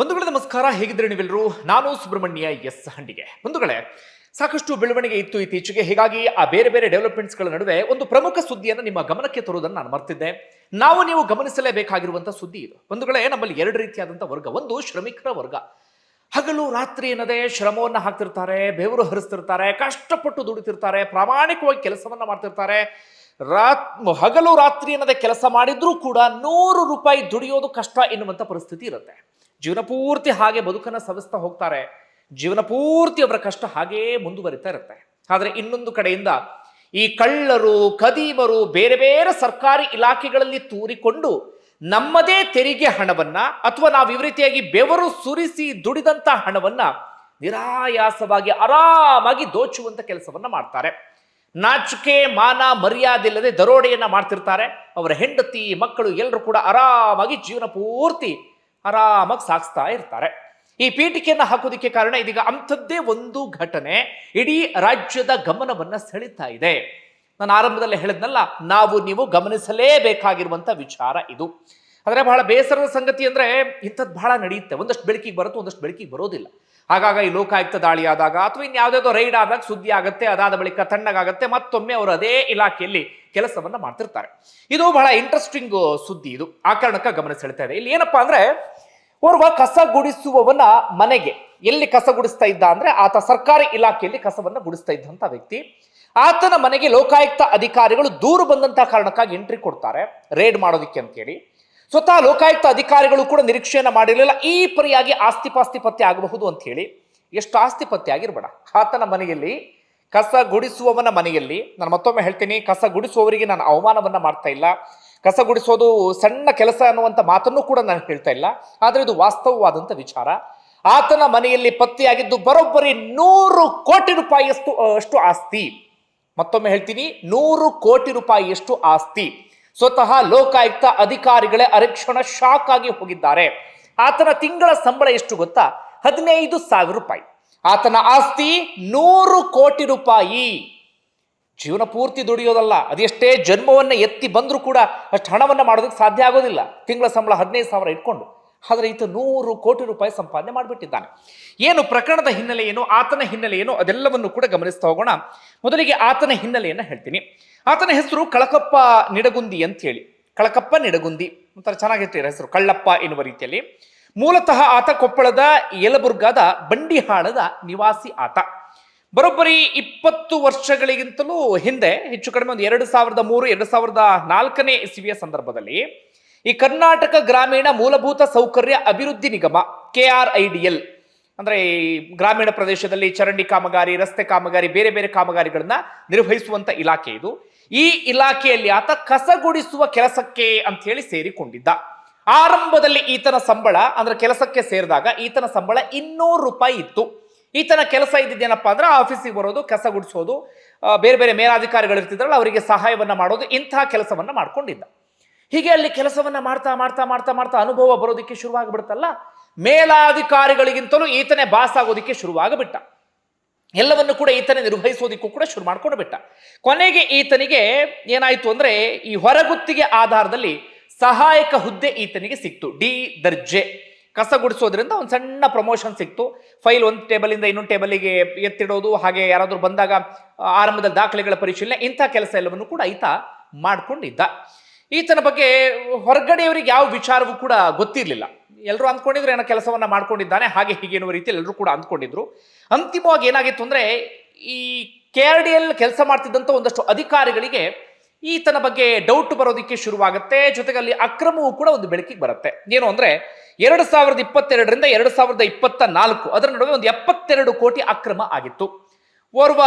ಬಂಧುಗಳೇ, ನಮಸ್ಕಾರ. ಹೇಗಿದ್ರೆ ನೀವೆಲ್ಲರೂ? ನಾನು ಸುಬ್ರಹ್ಮಣ್ಯ ಎಸ್ ಹಂಡಿಗೆ. ಬಂಧುಗಳೇ, ಸಾಕಷ್ಟು ಬೆಳವಣಿಗೆ ಇತ್ತು ಇತ್ತೀಚೆಗೆ. ಹೀಗಾಗಿ ಆ ಬೇರೆ ಬೇರೆ ಡೆವಲಪ್ಮೆಂಟ್ಸ್ಗಳ ನಡುವೆ ಒಂದು ಪ್ರಮುಖ ಸುದ್ದಿಯನ್ನು ನಿಮ್ಮ ಗಮನಕ್ಕೆ ತರುವುದನ್ನು ನಾನು ಮರ್ತಿದ್ದೆ. ನಾವು ನೀವು ಗಮನಿಸಲೇಬೇಕಾಗಿರುವಂಥ ಸುದ್ದಿ ಇದು. ಬಂಧುಗಳೇ, ನಮ್ಮಲ್ಲಿ ಎರಡು ರೀತಿಯಾದಂಥ ವರ್ಗ. ಒಂದು ಶ್ರಮಿಕರ ವರ್ಗ. ಹಗಲು ರಾತ್ರಿ ಎನ್ನದೇ ಶ್ರಮವನ್ನು ಹಾಕ್ತಿರ್ತಾರೆ, ಬೆವರು ಹರಿಸ್ತಿರ್ತಾರೆ, ಕಷ್ಟಪಟ್ಟು ದುಡಿತಿರ್ತಾರೆ, ಪ್ರಾಮಾಣಿಕವಾಗಿ ಕೆಲಸವನ್ನ ಮಾಡ್ತಿರ್ತಾರೆ. ರಾತ್, ಹಗಲು ರಾತ್ರಿ ಅನ್ನದೇ ಕೆಲಸ ಮಾಡಿದ್ರೂ ಕೂಡ ನೂರು ರೂಪಾಯಿ ದುಡಿಯೋದು ಕಷ್ಟ ಎನ್ನುವಂಥ ಪರಿಸ್ಥಿತಿ ಇರುತ್ತೆ. ಜೀವನ ಪೂರ್ತಿ ಹಾಗೆ ಬದುಕನ್ನು ಸವಿಸ್ತಾ ಹೋಗ್ತಾರೆ. ಜೀವನ ಪೂರ್ತಿ ಅವರ ಕಷ್ಟ ಹಾಗೇ ಮುಂದುವರಿತಾ ಇರುತ್ತೆ. ಆದರೆ ಇನ್ನೊಂದು ಕಡೆಯಿಂದ ಈ ಕಳ್ಳರು ಕದೀಮರು ಬೇರೆ ಬೇರೆ ಸರ್ಕಾರಿ ಇಲಾಖೆಗಳಲ್ಲಿ ತೂರಿಕೊಂಡು ನಮ್ಮದೇ ತೆರಿಗೆ ಹಣವನ್ನ ಅಥವಾ ನಾವು ಈ ರೀತಿಯಾಗಿ ಬೆವರು ಸುರಿಸಿ ದುಡಿದಂತ ಹಣವನ್ನ ನಿರಾಯಾಸವಾಗಿ ಆರಾಮಾಗಿ ದೋಚುವಂತ ಕೆಲಸವನ್ನ ಮಾಡ್ತಾರೆ. ನಾಚಿಕೆ, ಮಾನ, ಮರ್ಯಾದೆ ದರೋಡೆಯನ್ನ ಮಾಡ್ತಿರ್ತಾರೆ. ಅವರ ಹೆಂಡತಿ, ಮಕ್ಕಳು ಎಲ್ಲರೂ ಕೂಡ ಆರಾಮಾಗಿ ಜೀವನ ಪೂರ್ತಿ ಆರಾಮಾಗಿ ಸಾಗಿಸ್ತಾ ಇರ್ತಾರೆ. ಈ ಪೀಠಿಕೆಯನ್ನು ಹಾಕೋದಕ್ಕೆ ಕಾರಣ ಇದೀಗ ಅಂಥದ್ದೇ ಒಂದು ಘಟನೆ ಇಡೀ ರಾಜ್ಯದ ಗಮನವನ್ನ ಸೆಳೀತಾ ಇದೆ. ನಾನು ಆರಂಭದಲ್ಲಿ ಹೇಳಿದ್ನಲ್ಲ, ನಾವು ನೀವು ಗಮನಿಸಲೇಬೇಕಾಗಿರುವಂತ ವಿಚಾರ ಇದು. ಆದರೆ ಬಹಳ ಬೇಸರದ ಸಂಗತಿ ಅಂದ್ರೆ ಇಂಥದ್ದು ಬಹಳ ನಡೆಯುತ್ತೆ. ಒಂದಷ್ಟು ಬೆಳಕಿಗೆ ಬರುತ್ತೆ, ಒಂದಷ್ಟು ಬೆಳಕಿಗೆ ಬರೋದಿಲ್ಲ. ಆಗಾಗ ಈ ಲೋಕಾಯುಕ್ತ ದಾಳಿ ಆದಾಗ ಅಥವಾ ಇನ್ಯಾವುದೋ ರೈಡ್ ಆದಾಗ ಸುದ್ದಿ ಆಗುತ್ತೆ, ಅದಾದ ಬಳಿಕ ತಣ್ಣಗಾಗುತ್ತೆ ಮತ್ತೊಮ್ಮೆ ಅವರು ಅದೇ ಇಲಾಖೆಯಲ್ಲಿ ಕೆಲಸವನ್ನು ಮಾಡ್ತಿರ್ತಾರೆ. ಇದು ಬಹಳ ಇಂಟ್ರೆಸ್ಟಿಂಗ್ ಸುದ್ದಿ ಇದು. ಆ ಕಾರಣಕ್ಕೆ ಗಮನ ಸೆಳಿತಾ ಇದೆ. ಇಲ್ಲಿ ಏನಪ್ಪಾ ಅಂದ್ರೆ, ಓರ್ವ ಕಸ ಗುಡಿಸುವವನ ಮನೆಗೆ ಎಲ್ಲಿ ಕಸ ಗುಡಿಸ್ತಾ ಇದ್ದ ಅಂದ್ರೆ ಆತ ಸರ್ಕಾರಿ ಇಲಾಖೆಯಲ್ಲಿ ಕಸವನ್ನ ಗುಡಿಸ್ತಾ ಇದ್ದಂತ ವ್ಯಕ್ತಿ. ಆತನ ಮನೆಗೆ ಲೋಕಾಯುಕ್ತ ಅಧಿಕಾರಿಗಳು ದೂರು ಬಂದಂತ ಕಾರಣಕ್ಕಾಗಿ ಎಂಟ್ರಿ ಕೊಡ್ತಾರೆ ರೇಡ್ ಮಾಡೋದಿಕ್ಕೆ ಅಂತೇಳಿ. ಸ್ವತಃ ಲೋಕಾಯುಕ್ತ ಅಧಿಕಾರಿಗಳು ಕೂಡ ನಿರೀಕ್ಷೆಯನ್ನು ಮಾಡಿರಲಿಲ್ಲ. ಈ ಪರಿಯಾಗಿ ಆಸ್ತಿ ಪಾಸ್ತಿ ಪತ್ತೆ ಆಗಬಹುದು ಅಂತ ಹೇಳಿ ಎಷ್ಟು ಆಸ್ತಿ ಪತ್ತೆ ಆಗಿರ್ಬೇಡ. ಆತನ ಮನೆಯಲ್ಲಿ ಕಸ ಗುಡಿಸುವವನ ಮನೆಯಲ್ಲಿ, ನಾನು ಮತ್ತೊಮ್ಮೆ ಹೇಳ್ತೀನಿ, ಕಸ ಗುಡಿಸುವವರಿಗೆ ನಾನು ಅವಮಾನವನ್ನು ಮಾಡ್ತಾ ಇಲ್ಲ. ಕಸ ಗುಡಿಸೋದು ಸಣ್ಣ ಕೆಲಸ ಅನ್ನುವಂಥ ಮಾತನ್ನು ಕೂಡ ನಾನು ಹೇಳ್ತಾ ಇಲ್ಲ. ಆದರೆ ಇದು ವಾಸ್ತವವಾದಂಥ ವಿಚಾರ. ಆತನ ಮನೆಯಲ್ಲಿ ಪತ್ತೆಯಾಗಿದ್ದು ಬರೋಬ್ಬರಿ ನೂರು ಕೋಟಿ ರೂಪಾಯಿಯಷ್ಟು, ಅಷ್ಟು ಆಸ್ತಿ. ಮತ್ತೊಮ್ಮೆ ಹೇಳ್ತೀನಿ, ನೂರು ಕೋಟಿ ರೂಪಾಯಿಯಷ್ಟು ಆಸ್ತಿ. ಸ್ವತಃ ಲೋಕಾಯುಕ್ತ ಅಧಿಕಾರಿಗಳೇ ಅರಕ್ಷಣ ಶಾಕ್ ಆಗಿ ಹೋಗಿದ್ದಾರೆ. ಆತನ ತಿಂಗಳ ಸಂಬಳ ಎಷ್ಟು ಗೊತ್ತಾ? ಹದಿನೈದು ಸಾವಿರ ರೂಪಾಯಿ. ಆತನ ಆಸ್ತಿ ನೂರು ಕೋಟಿ ರೂಪಾಯಿ. ಜೀವನ ಪೂರ್ತಿ ದುಡಿಯೋದಲ್ಲ, ಅದೆಷ್ಟೇ ಜನ್ಮವನ್ನು ಎತ್ತಿ ಬಂದರೂ ಕೂಡ ಅಷ್ಟು ಹಣವನ್ನು ಮಾಡೋದಕ್ಕೆ ಸಾಧ್ಯ ಆಗೋದಿಲ್ಲ. ತಿಂಗಳ ಸಂಬಳ ಹದಿನೈದು ಸಾವಿರ ಇಟ್ಕೊಂಡು. ಆದರೆ ಈತ ನೂರು ಕೋಟಿ ರೂಪಾಯಿ ಸಂಪಾದನೆ ಮಾಡಿಬಿಟ್ಟಿದ್ದಾನೆ. ಏನು ಪ್ರಕರಣದ ಹಿನ್ನೆಲೆ ಏನು ಆತನ ಹಿನ್ನೆಲೆ ಏನು ಅದೆಲ್ಲವನ್ನು ಕೂಡ ಗಮನಿಸ್ತಾ ಹೋಗೋಣ. ಮೊದಲಿಗೆ ಆತನ ಹಿನ್ನೆಲೆಯನ್ನು ಹೇಳ್ತೀನಿ. ಆತನ ಹೆಸರು ಕಳಕಪ್ಪ ನಿಡಗುಂದಿ ಅಂತ ಹೇಳಿ ಕಳಕಪ್ಪ ನಿಡಗುಂದಿ. ಒಂಥರ ಚೆನ್ನಾಗಿರ್ತೀರ ಹೆಸರು. ಕಳ್ಳಪ್ಪ ಎನ್ನುವ ರೀತಿಯಲ್ಲಿ. ಮೂಲತಃ ಆತ ಕೊಪ್ಪಳದ ಯಲಬುರ್ಗಾದ ಬಂಡಿಹಾಳದ ನಿವಾಸಿ ಆತ. ಬರೋಬ್ಬರಿ ಇಪ್ಪತ್ತು ವರ್ಷಗಳಿಗಿಂತಲೂ ಹಿಂದೆ, ಹೆಚ್ಚು ಕಡಿಮೆ ಒಂದು ಎರಡು ಸಾವಿರದ ಮೂರು, ಎರಡು ಸಾವಿರದ ನಾಲ್ಕನೇ ಇಸವಿಯ ಸಂದರ್ಭದಲ್ಲಿ ಈ ಕರ್ನಾಟಕ ಗ್ರಾಮೀಣ ಮೂಲಭೂತ ಸೌಕರ್ಯ ಅಭಿವೃದ್ಧಿ ನಿಗಮ K R I D L ಅಂದ್ರೆ ಈ ಗ್ರಾಮೀಣ ಪ್ರದೇಶದಲ್ಲಿ ಚರಂಡಿ ಕಾಮಗಾರಿ, ರಸ್ತೆ ಕಾಮಗಾರಿ, ಬೇರೆ ಬೇರೆ ಕಾಮಗಾರಿಗಳನ್ನ ನಿರ್ವಹಿಸುವಂತ ಇಲಾಖೆ ಇದು. ಈ ಇಲಾಖೆಯಲ್ಲಿ ಆತ ಕಸಗುಡಿಸುವ ಕೆಲಸಕ್ಕೆ ಅಂತ ಹೇಳಿ ಸೇರಿಕೊಂಡಿದ್ದ. ಆರಂಭದಲ್ಲಿ ಈತನ ಸಂಬಳ, ಅಂದ್ರೆ ಕೆಲಸಕ್ಕೆ ಸೇರಿದಾಗ ಈತನ ಸಂಬಳ ಇನ್ನೂರು ರೂಪಾಯಿ ಇತ್ತು. ಈತನ ಕೆಲಸ ಇದ್ದಿದ್ದೇನಪ್ಪ ಅಂದ್ರೆ ಆಫೀಸಿಗೆ ಬರೋದು ಕಸ ಗುಡಿಸೋದು ಬೇರೆ ಬೇರೆ ಮೇಲಾಧಿಕಾರಿಗಳು ಇರ್ತಿದ್ರಲ್ಲ, ಅವರಿಗೆ ಸಹಾಯವನ್ನ ಮಾಡೋದು ಇಂತಹ ಕೆಲಸವನ್ನ ಮಾಡ್ಕೊಂಡಿದ್ದ. ಹೀಗೆ ಅಲ್ಲಿ ಕೆಲಸವನ್ನ ಮಾಡ್ತಾ ಮಾಡ್ತಾ ಮಾಡ್ತಾ ಮಾಡ್ತಾ ಅನುಭವ ಬರೋದಕ್ಕೆ ಶುರುವಾಗಿಬಿಡುತ್ತಲ್ಲ? ಮೇಲಾಧಿಕಾರಿಗಳಿಗಿಂತಲೂ ಈತನೇ ಬಾಸ್ ಆಗೋದಕ್ಕೆ ಶುರುವಾಗಬಿಟ್ಟ. ಎಲ್ಲವನ್ನು ಕೂಡ ಈತನೇ ನಿರ್ವಹಿಸೋದಿಕ್ಕೂ ಕೂಡ ಶುರು ಮಾಡ್ಕೊಂಡು ಬಿಟ್ಟ ಕೊನೆಗೆ ಈತನಿಗೆ ಏನಾಯ್ತು ಅಂದ್ರೆ ಈ ಹೊರಗುತ್ತಿಗೆ ಆಧಾರದಲ್ಲಿ ಸಹಾಯಕ ಹುದ್ದೆ ಈತನಿಗೆ ಸಿಕ್ತು. ಡಿ ದರ್ಜೆ. ಕಸ ಗುಡಿಸೋದ್ರಿಂದ ಒಂದು ಸಣ್ಣ ಪ್ರಮೋಷನ್ ಸಿಕ್ತು. ಫೈಲ್ ಒಂದು ಟೇಬಲಿಂದ ಇನ್ನೊಂದು ಟೇಬಲಿಗೆ ಎತ್ತಿಡೋದು, ಹಾಗೆ ಯಾರಾದರೂ ಬಂದಾಗ ಆರಂಭದ ದಾಖಲೆಗಳ ಪರಿಶೀಲನೆ, ಇಂಥ ಕೆಲಸ ಎಲ್ಲವನ್ನು ಕೂಡ ಈತ ಮಾಡ್ಕೊಂಡಿದ್ದ. ಈತನ ಬಗ್ಗೆ ಹೊರಗಡೆಯವರಿಗೆ ಯಾವ ವಿಚಾರವೂ ಕೂಡ ಗೊತ್ತಿರಲಿಲ್ಲ. ಎಲ್ಲರೂ ಅಂದ್ಕೊಂಡಿದ್ರು ಏನೋ ಕೆಲಸವನ್ನ ಮಾಡ್ಕೊಂಡಿದ್ದಾನೆ, ಹಾಗೆ ಹೀಗೆ ಎನ್ನುವ ರೀತಿಯಲ್ಲಿ ಎಲ್ಲರೂ ಕೂಡ ಅಂದ್ಕೊಂಡಿದ್ರು. ಅಂತಿಮವಾಗಿ ಏನಾಗಿತ್ತು ಅಂದರೆ, ಈ ಕೆ ಆರ್ ಡಿ ಎಲ್ ಕೆಲಸ ಮಾಡ್ತಿದ್ದಂಥ ಒಂದಷ್ಟು ಅಧಿಕಾರಿಗಳಿಗೆ ಈತನ ಬಗ್ಗೆ ಡೌಟ್ ಬರೋದಕ್ಕೆ ಶುರುವಾಗುತ್ತೆ. ಜೊತೆಗೆ ಅಲ್ಲಿ ಅಕ್ರಮವೂ ಕೂಡ ಒಂದು ಬೆಳಕಿಗೆ ಬರುತ್ತೆ. ಏನು ಅಂದ್ರೆ, ಎರಡು ಸಾವಿರದ ಇಪ್ಪತ್ತೆರಡರಿಂದ ಎರಡು ಸಾವಿರದ ಇಪ್ಪತ್ತ ನಾಲ್ಕು ಅದರ ನಡುವೆ ಒಂದು ಎಪ್ಪತ್ತೆರಡು ಕೋಟಿ ಅಕ್ರಮ ಆಗಿತ್ತು. ಓರ್ವ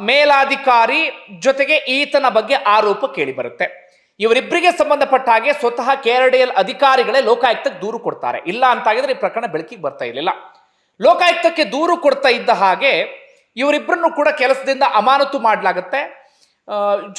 ಮೇಲಾಧಿಕಾರಿ ಜೊತೆಗೆ ಈತನ ಬಗ್ಗೆ ಆರೋಪ ಕೇಳಿ ಬರುತ್ತೆ. ಇವರಿಬ್ಬರಿಗೆ ಸಂಬಂಧಪಟ್ಟ ಹಾಗೆ ಸ್ವತಃ ಕೆಆರ್ಡಿಎಲ್ ಅಧಿಕಾರಿಗಳೇ ಲೋಕಾಯುಕ್ತಕ್ಕೆ ದೂರು ಕೊಡ್ತಾರೆ. ಇಲ್ಲ ಅಂತಾಗಿದ್ರೆ ಈ ಪ್ರಕರಣ ಬೆಳಕಿಗೆ ಬರ್ತಾ ಇರಲಿಲ್ಲ. ಲೋಕಾಯುಕ್ತಕ್ಕೆ ದೂರು ಕೊಡ್ತಾ ಇದ್ದ ಹಾಗೆ ಇವರಿಬ್ಬರನ್ನು ಕೂಡ ಕೆಲಸದಿಂದ ಅಮಾನತು ಮಾಡಲಾಗುತ್ತೆ.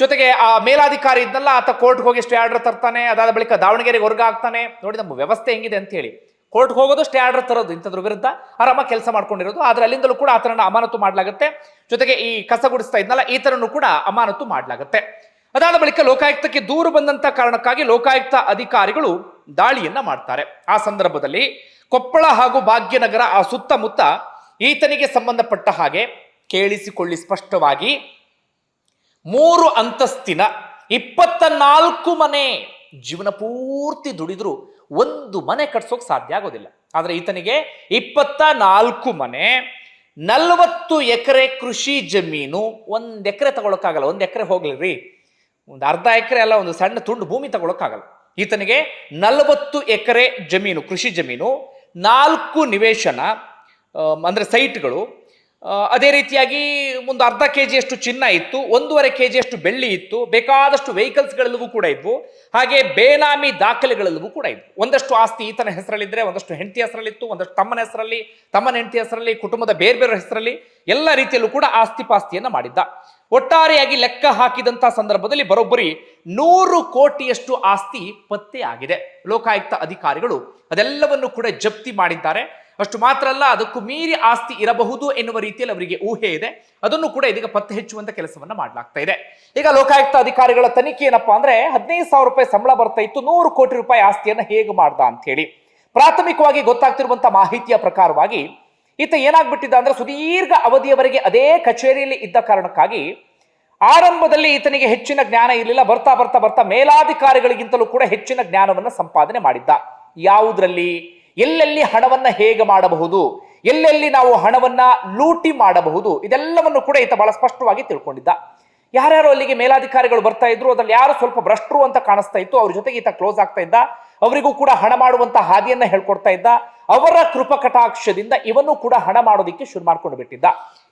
ಜೊತೆಗೆ ಆ ಮೇಲಾಧಿಕಾರಿ ಇದ್ನಲ್ಲ, ಆತ ಕೋರ್ಟ್ಗೆ ಹೋಗಿ ಸ್ಟೇ ಆರ್ಡರ್ ತರ್ತಾನೆ, ಅದಾದ ಬಳಿಕ ದಾವಣಗೆರೆಗೆ ವರ್ಗ ಆಗ್ತಾನೆ ನೋಡಿ ನಮ್ಮ ವ್ಯವಸ್ಥೆ ಹೆಂಗಿದೆ ಅಂತ ಹೇಳಿ. ಕೋರ್ಟ್ಗೆ ಹೋಗೋದು, ಸ್ಟೇ ಆರ್ಡರ್ ತರೋದು, ಇಂಥದ್ರ ವಿರುದ್ಧ ಆರಾಮ ಕೆಲಸ ಮಾಡ್ಕೊಂಡಿರೋದು. ಆದ್ರೆ ಅಲ್ಲಿಂದಲೂ ಕೂಡ ಆತನನ್ನು ಅಮಾನತು ಮಾಡಲಾಗುತ್ತೆ. ಜೊತೆಗೆ ಈ ಕಸ ಗುಡಿಸ್ತಾ ಇದ್ನಲ್ಲ, ಈತನನ್ನು ಕೂಡ ಅಮಾನತು ಮಾಡಲಾಗುತ್ತೆ. ಅದಾದ ಬಳಿಕ ಲೋಕಾಯುಕ್ತಕ್ಕೆ ದೂರು ಬಂದಂತ ಕಾರಣಕ್ಕಾಗಿ ಲೋಕಾಯುಕ್ತ ಅಧಿಕಾರಿಗಳು ದಾಳಿಯನ್ನ ಮಾಡ್ತಾರೆ. ಆ ಸಂದರ್ಭದಲ್ಲಿ ಕೊಪ್ಪಳ ಹಾಗೂ ಭಾಗ್ಯನಗರ ಆ ಸುತ್ತಮುತ್ತ ಈತನಿಗೆ ಸಂಬಂಧಪಟ್ಟ ಹಾಗೆ ಕೇಳಿಸಿಕೊಳ್ಳಿ ಸ್ಪಷ್ಟವಾಗಿ. ಮೂರು ಅಂತಸ್ತಿನ ಇಪ್ಪತ್ತ ನಾಲ್ಕು ಮನೆ ಜೀವನ ಪೂರ್ತಿ ದುಡಿದ್ರು ಒಂದು ಮನೆ ಕಟ್ಸೋಕ್ ಸಾಧ್ಯ ಆಗೋದಿಲ್ಲ. ಆದರೆ ಈತನಿಗೆ ಇಪ್ಪತ್ತ ನಾಲ್ಕು ಮನೆ, ನಲವತ್ತು ಎಕರೆ ಕೃಷಿ ಜಮೀನು, ಒಂದು ಎಕರೆ ತಗೊಳಕ್ಕಾಗಲ್ಲ, ಒಂದು ಎಕರೆ ಹೋಗ್ಲಿ ಒಂದು ಅರ್ಧ ಎಕರೆ ಅಲ್ಲ, ಒಂದು ಸಣ್ಣ ತುಂಡು ಭೂಮಿ ತಗೊಳಕ್ಕಾಗಲ್ಲ. ಈತನಿಗೆ ನಲವತ್ತು ಎಕರೆ ಜಮೀನು, ಕೃಷಿ ಜಮೀನು, ನಾಲ್ಕು ನಿವೇಶನ ಅಂದರೆ ಸೈಟ್ಗಳು. ಅದೇ ರೀತಿಯಾಗಿ ಒಂದು ಅರ್ಧ ಕೆ ಜಿಯಷ್ಟು ಚಿನ್ನ ಇತ್ತು, ಒಂದೂವರೆ ಕೆ ಜಿಯಷ್ಟು ಬೆಳ್ಳಿ ಇತ್ತು, ಬೇಕಾದಷ್ಟು ವೆಹಿಕಲ್ಸ್ಗಳೆಲ್ಲವೂ ಕೂಡ ಇದ್ವು, ಹಾಗೆ ಬೇನಾಮಿ ದಾಖಲೆಗಳೆಲ್ಲವೂ ಕೂಡ ಇದ್ವು. ಒಂದಷ್ಟು ಆಸ್ತಿ ಈತನ ಹೆಸರಲ್ಲಿದ್ದರೆ ಒಂದಷ್ಟು ಹೆಂಡತಿ ಹೆಸರಲ್ಲಿತ್ತು, ಒಂದಷ್ಟು ತಮ್ಮನ ಹೆಸರಲ್ಲಿ, ತಮ್ಮನ ಹೆಂಡತಿ ಹೆಸರಲ್ಲಿ, ಕುಟುಂಬದ ಬೇರೆ ಬೇರೆ ಹೆಸರಲ್ಲಿ ಎಲ್ಲ ರೀತಿಯಲ್ಲೂ ಕೂಡ ಆಸ್ತಿ ಪಾಸ್ತಿಯನ್ನು ಮಾಡಿದ್ದ. ಒಟ್ಟಾರೆಯಾಗಿ ಲೆಕ್ಕ ಹಾಕಿದಂತ ಸಂದರ್ಭದಲ್ಲಿ ಬರೋಬ್ಬರಿ ನೂರು ಕೋಟಿಯಷ್ಟು ಆಸ್ತಿ ಪತ್ತೆ ಆಗಿದೆ. ಲೋಕಾಯುಕ್ತ ಅಧಿಕಾರಿಗಳು ಅದೆಲ್ಲವನ್ನು ಕೂಡ ಜಪ್ತಿ ಮಾಡಿದ್ದಾರೆ. ಅಷ್ಟು ಮಾತ್ರ ಅಲ್ಲ, ಅದಕ್ಕೂ ಮೀರಿ ಆಸ್ತಿ ಇರಬಹುದು ಎನ್ನುವ ರೀತಿಯಲ್ಲಿ ಅವರಿಗೆ ಊಹೆ ಇದೆ. ಅದನ್ನು ಕೂಡ ಇದೀಗ ಪತ್ತೆ ಹೆಚ್ಚುವಂತ ಕೆಲಸವನ್ನ ಮಾಡಲಾಗ್ತಾ ಇದೆ. ಈಗ ಲೋಕಾಯುಕ್ತ ಅಧಿಕಾರಿಗಳ ತನಿಖೆ ಏನಪ್ಪಾ ಅಂದ್ರೆ, ಹದಿನೈದು ಸಾವಿರ ರೂಪಾಯಿ ಸಂಬಳ ಬರ್ತಾ ಇತ್ತು, ನೂರು ಕೋಟಿ ರೂಪಾಯಿ ಆಸ್ತಿಯನ್ನ ಹೇಗೆ ಮಾಡ್ದ ಅಂತ ಹೇಳಿ. ಪ್ರಾಥಮಿಕವಾಗಿ ಗೊತ್ತಾಗ್ತಿರುವಂತಹ ಮಾಹಿತಿಯ ಪ್ರಕಾರವಾಗಿ ಈತ ಏನಾಗ್ಬಿಟ್ಟಿದ್ದ ಅಂದ್ರೆ ಸುದೀರ್ಘ ಅವಧಿಯವರೆಗೆ ಅದೇ ಕಚೇರಿಯಲ್ಲಿ ಇದ್ದ ಕಾರಣಕ್ಕಾಗಿ ಆರಂಭದಲ್ಲಿ ಈತನಿಗೆ ಹೆಚ್ಚಿನ ಜ್ಞಾನ ಇರಲಿಲ್ಲ. ಬರ್ತಾ ಬರ್ತಾ ಬರ್ತಾ ಮೇಲಾಧಿಕಾರಿಗಳಿಗಿಂತಲೂ ಕೂಡ ಹೆಚ್ಚಿನ ಜ್ಞಾನವನ್ನು ಸಂಪಾದನೆ ಮಾಡಿದ್ದ. ಯಾವುದರಲ್ಲಿ? ಎಲ್ಲೆಲ್ಲಿ ಹಣವನ್ನ ಹೇಗೆ ಮಾಡಬಹುದು? ಎಲ್ಲೆಲ್ಲಿ ನಾವು ಹಣವನ್ನ ಲೂಟಿ ಮಾಡಬಹುದು? ಇದೆಲ್ಲವನ್ನು ಕೂಡ ಈತ ಬಹಳ ಸ್ಪಷ್ಟವಾಗಿ ತಿಳ್ಕೊಂಡಿದ್ದ. ಯಾರ್ಯಾರು ಅಲ್ಲಿಗೆ ಮೇಲಾಧಿಕಾರಿಗಳು ಬರ್ತಾ ಇದ್ರು, ಅದ್ರಲ್ಲಿ ಯಾರು ಸ್ವಲ್ಪ ಭ್ರಷ್ಟರು ಅಂತ ಕಾಣಿಸ್ತಾ ಇತ್ತು, ಅವ್ರ ಜೊತೆಗೆ ಈತ ಕ್ಲೋಸ್ ಆಗ್ತಾ ಇದ್ದ. ಅವರಿಗೂ ಕೂಡ ಹಣ ಮಾಡುವಂತ ಹಾದಿಯನ್ನ ಹೇಳ್ಕೊಡ್ತಾ ಇದ್ದ. ಅವರ ಕೃಪಕಟಾಕ್ಷದಿಂದ ಇವನು ಕೂಡ ಹಣ ಮಾಡೋದಿಕ್ಕೆ ಶುರು ಮಾಡ್ಕೊಂಡು ಬಿಟ್ಟಿದ್ದ.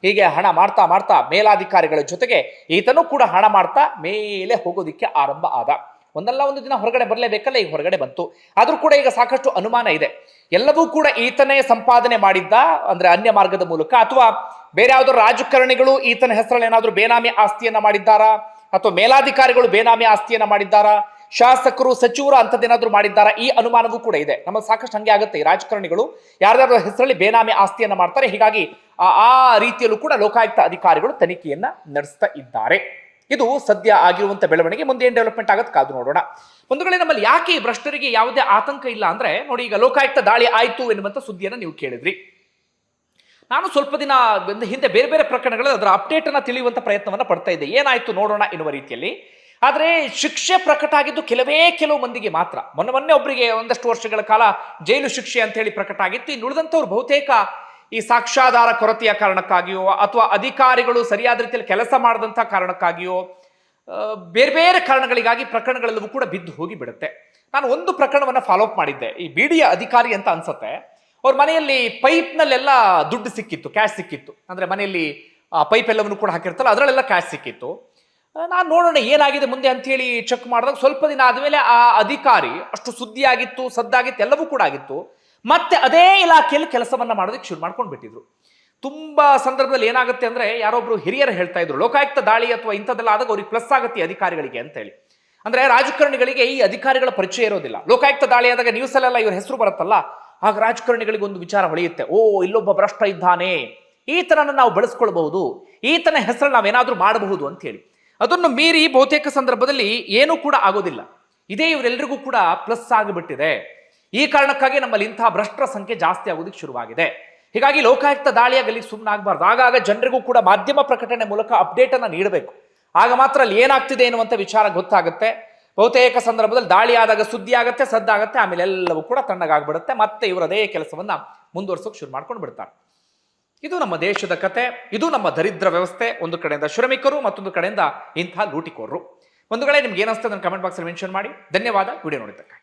ಹೀಗೆ ಹಣ ಮಾಡ್ತಾ ಮಾಡ್ತಾ ಮೇಲಾಧಿಕಾರಿಗಳ ಜೊತೆಗೆ ಈತನು ಕೂಡ ಹಣ ಮಾಡ್ತಾ ಮೇಲೆ ಹೋಗೋದಿಕ್ಕೆ ಆರಂಭ ಆದ. ಒಂದಲ್ಲ ಒಂದು ದಿನ ಹೊರಗಡೆ ಬರಲೇಬೇಕಲ್ಲ, ಈಗ ಹೊರಗಡೆ ಬಂತು. ಆದ್ರೂ ಕೂಡ ಈಗ ಸಾಕಷ್ಟು ಅನುಮಾನ ಇದೆ. ಎಲ್ಲವೂ ಕೂಡ ಈತನೇ ಸಂಪಾದನೆ ಮಾಡಿದ್ದ, ಅಂದ್ರೆ ಅನ್ಯ ಮಾರ್ಗದ ಮೂಲಕ, ಅಥವಾ ಬೇರೆ ಯಾವ್ದಾದ್ರು ರಾಜಕಾರಣಿಗಳು ಈತನ ಹೆಸರಲ್ಲಿ ಏನಾದರೂ ಬೇನಾಮಿ ಆಸ್ತಿಯನ್ನ ಮಾಡಿದ್ದಾರಾ? ಅಥವಾ ಮೇಲಾಧಿಕಾರಿಗಳು ಬೇನಾಮಿ ಆಸ್ತಿಯನ್ನ ಮಾಡಿದ್ದಾರಾ? ಶಾಸಕರು, ಸಚಿವರು ಅಂಥದ್ದೇನಾದ್ರೂ ಮಾಡಿದ್ದಾರಾ? ಈ ಅನುಮಾನವೂ ಕೂಡ ಇದೆ. ನಮ್ಮ ಸಾಕಷ್ಟು ಹಂಗೆ ಆಗುತ್ತೆ ಈ ರಾಜಕಾರಣಿಗಳು. ಯಾರ್ದಾರ ಹೆಸರಲ್ಲಿ ಬೇನಾಮಿ ಆಸ್ತಿಯನ್ನ ಮಾಡ್ತಾರೆ. ಹೀಗಾಗಿ ಆ ಆ ರೀತಿಯಲ್ಲೂ ಕೂಡ ಲೋಕಾಯುಕ್ತ ಅಧಿಕಾರಿಗಳು ತನಿಖೆಯನ್ನ ನಡೆಸ್ತಾ ಇದ್ದಾರೆ. ಇದು ಸದ್ಯ ಆಗಿರುವಂತ ಬೆಳವಣಿಗೆ. ಮುಂದೆ ಏನ್ ಡೆವಲಪ್ಮೆಂಟ್ ಆಗುತ್ತೆ ಕಾದು ನೋಡೋಣ. ಒಂದು ವೇಳೆ ನಮ್ಮಲ್ಲಿ ಯಾಕೆ ಈ ಭ್ರಷ್ಟರಿಗೆ ಯಾವುದೇ ಆತಂಕ ಇಲ್ಲ ಅಂದ್ರೆ ನೋಡಿ, ಈಗ ಲೋಕಾಯುಕ್ತ ದಾಳಿ ಆಯಿತು ಎನ್ನುವಂಥ ಸುದ್ದಿಯನ್ನು ನೀವು ಕೇಳಿದ್ರಿ. ನಾನು ಸ್ವಲ್ಪ ದಿನ ಹಿಂದೆ ಬೇರೆ ಬೇರೆ ಪ್ರಕರಣಗಳಲ್ಲಿ ಅದರ ಅಪ್ಡೇಟ್ ತಿಳಿಯುವಂಥ ಪ್ರಯತ್ನವನ್ನ ಪಡ್ತಾ ಇದ್ದೆ. ಏನಾಯ್ತು ನೋಡೋಣ ಎನ್ನುವ ರೀತಿಯಲ್ಲಿ. ಆದರೆ ಶಿಕ್ಷೆ ಪ್ರಕಟ ಆಗಿದ್ದು ಕೆಲವೇ ಕೆಲವು ಮಂದಿಗೆ ಮಾತ್ರ. ಮೊನ್ನೆ ಮೊನ್ನೆ ಒಬ್ಬರಿಗೆ ಒಂದಷ್ಟು ವರ್ಷಗಳ ಕಾಲ ಜೈಲು ಶಿಕ್ಷೆ ಅಂತ ಹೇಳಿ ಪ್ರಕಟ ಆಗಿತ್ತು. ಇನ್ನು ಉಳಿದಂಥವ್ರು ಬಹುತೇಕ ಈ ಸಾಕ್ಷ್ಯಾಧಾರ ಕೊರತೆಯ ಕಾರಣಕ್ಕಾಗಿಯೋ ಅಥವಾ ಅಧಿಕಾರಿಗಳು ಸರಿಯಾದ ರೀತಿಯಲ್ಲಿ ಕೆಲಸ ಮಾಡದಂಥ ಕಾರಣಕ್ಕಾಗಿಯೋ ಬೇರೆ ಬೇರೆ ಕಾರಣಗಳಿಗಾಗಿ ಪ್ರಕರಣಗಳೆಲ್ಲವೂ ಕೂಡ ಬಿದ್ದು ಹೋಗಿ ಬಿಡುತ್ತೆ ನಾನು ಒಂದು ಪ್ರಕರಣವನ್ನು ಫಾಲೋ ಅಪ್ ಮಾಡಿದ್ದೆ. ಈ ಬಿಡಿಯ ಅಧಿಕಾರಿ ಅಂತ ಅನ್ಸುತ್ತೆ. ಅವ್ರ ಮನೆಯಲ್ಲಿ ಪೈಪ್ನಲ್ಲೆಲ್ಲ ದುಡ್ಡು ಸಿಕ್ಕಿತ್ತು ಕ್ಯಾಶ್ ಸಿಕ್ಕಿತ್ತು. ಅಂದ್ರೆ ಮನೆಯಲ್ಲಿ ಪೈಪ್ ಎಲ್ಲವನ್ನು ಕೂಡ ಹಾಕಿರ್ತಲ್ಲ ಅದರಲ್ಲೆಲ್ಲ ಕ್ಯಾಶ್ ಸಿಕ್ಕಿತ್ತು. ನಾನು ನೋಡೋಣ ಏನಾಗಿದೆ ಮುಂದೆ ಅಂತ ಹೇಳಿ ಚೆಕ್ ಮಾಡಿದಾಗ ಸ್ವಲ್ಪ ದಿನ ಆದಮೇಲೆ ಆ ಅಧಿಕಾರಿ, ಅಷ್ಟು ಸುದ್ದಿಯಾಗಿತ್ತು, ಸದ್ದಾಗಿತ್ತು, ಎಲ್ಲವೂ ಕೂಡ ಆಗಿತ್ತು. ಮತ್ತೆ ಅದೇ ಇಲಾಖೆಯಲ್ಲಿ ಕೆಲಸವನ್ನು ಮಾಡೋದಕ್ಕೆ ಶುರು ಮಾಡ್ಕೊಂಡು ಬಿಟ್ಟಿದ್ರು. ತುಂಬಾ ಸಂದರ್ಭದಲ್ಲಿ ಏನಾಗುತ್ತೆ ಅಂದ್ರೆ ಯಾರೊಬ್ರು ಹಿರಿಯರು ಹೇಳ್ತಾ ಇದ್ರು, ಲೋಕಾಯುಕ್ತ ದಾಳಿ ಅಥವಾ ಇಂಥದ್ದೆಲ್ಲ ಆದಾಗ ಅವ್ರಿಗೆ ಪ್ಲಸ್ ಆಗುತ್ತೆ ಅಧಿಕಾರಿಗಳಿಗೆ ಅಂತ ಹೇಳಿ ಅಂದ್ರೆ ರಾಜಕಾರಣಿಗಳಿಗೆ ಈ ಅಧಿಕಾರಿಗಳ ಪರಿಚಯ ಇರೋದಿಲ್ಲ. ಲೋಕಾಯುಕ್ತ ದಾಳಿ ಆದಾಗ ನ್ಯೂಸ್ ಅಲ್ಲೆಲ್ಲ ಇವ್ರ ಹೆಸರು ಬರುತ್ತಲ್ಲ ಆಗ ರಾಜಕಾರಣಿಗಳಿಗೆ ಒಂದು ವಿಚಾರ ಹೊಳೆಯುತ್ತೆ. ಓ, ಇಲ್ಲೊಬ್ಬ ಭ್ರಷ್ಟ ಇದ್ದಾನೆ. ಈತನನ್ನು ನಾವು ಬಳಸ್ಕೊಳ್ಬಹುದು. ಈತನ ಹೆಸರು ನಾವೇನಾದರೂ ಮಾಡಬಹುದು ಅಂತ ಹೇಳಿ. ಅದನ್ನು ಮೀರಿ ಬಹುತೇಕ ಸಂದರ್ಭದಲ್ಲಿ ಏನೂ ಕೂಡ ಆಗೋದಿಲ್ಲ. ಇದೇ ಇವರೆಲ್ಲರಿಗೂ ಕೂಡ ಪ್ಲಸ್ ಆಗಿಬಿಟ್ಟಿದೆ. ಈ ಕಾರಣಕ್ಕಾಗಿ ನಮ್ಮಲ್ಲಿ ಇಂತಹ ಭ್ರಷ್ಟರ ಸಂಖ್ಯೆ ಜಾಸ್ತಿ ಆಗೋದಕ್ಕೆ ಶುರುವಾಗಿದೆ. ಹೀಗಾಗಿ ಲೋಕಾಯುಕ್ತ ದಾಳಿಯಾಗಲಿ ಸುಮ್ಮನೆ ಆಗಬಾರ್ದು. ಆಗಾಗ ಜನರಿಗೂ ಕೂಡ ಮಾಧ್ಯಮ ಪ್ರಕಟಣೆ ಮೂಲಕ ಅಪ್ಡೇಟ್ ಅನ್ನ ನೀಡಬೇಕು. ಆಗ ಮಾತ್ರ ಅಲ್ಲಿ ಏನಾಗ್ತಿದೆ ಎನ್ನುವಂಥ ವಿಚಾರ ಗೊತ್ತಾಗುತ್ತೆ. ಬಹುತೇಕ ಸಂದರ್ಭದಲ್ಲಿ ದಾಳಿ ಆದಾಗ ಸುದ್ದಿ ಆಗುತ್ತೆ ಸದ್ದಾಗುತ್ತೆ, ಆಮೇಲೆ ಎಲ್ಲವೂ ಕೂಡ ತಣ್ಣಗಾಗ್ಬಿಡುತ್ತೆ. ಮತ್ತೆ ಇವರು ಅದೇ ಕೆಲಸವನ್ನ ಮುಂದುವರ್ಸೋಕೆ ಶುರು ಮಾಡ್ಕೊಂಡು ಬಿಡ್ತಾರೆ. ಇದು ನಮ್ಮ ದೇಶದ ಕತೆ, ಇದು ನಮ್ಮ ದರಿದ್ರ ವ್ಯವಸ್ಥೆ. ಒಂದು ಕಡೆಯಿಂದ ಶ್ರಮಿಕರು, ಮತ್ತೊಂದು ಕಡೆಯಿಂದ ಇಂತಹ ಲೂಟಿಕೋರರು. ಒಂದು ಕಡೆ ನಿಮ್ಗೆ ಏನಿಸ್ತದೆ ಕಮೆಂಟ್ ಬಾಕ್ಸಲ್ಲಿ ಮೆನ್ಷನ್ ಮಾಡಿ. ಧನ್ಯವಾದ. ವಿಡಿಯೋ ನೋಡಿದ್ದಕ್ಕೆ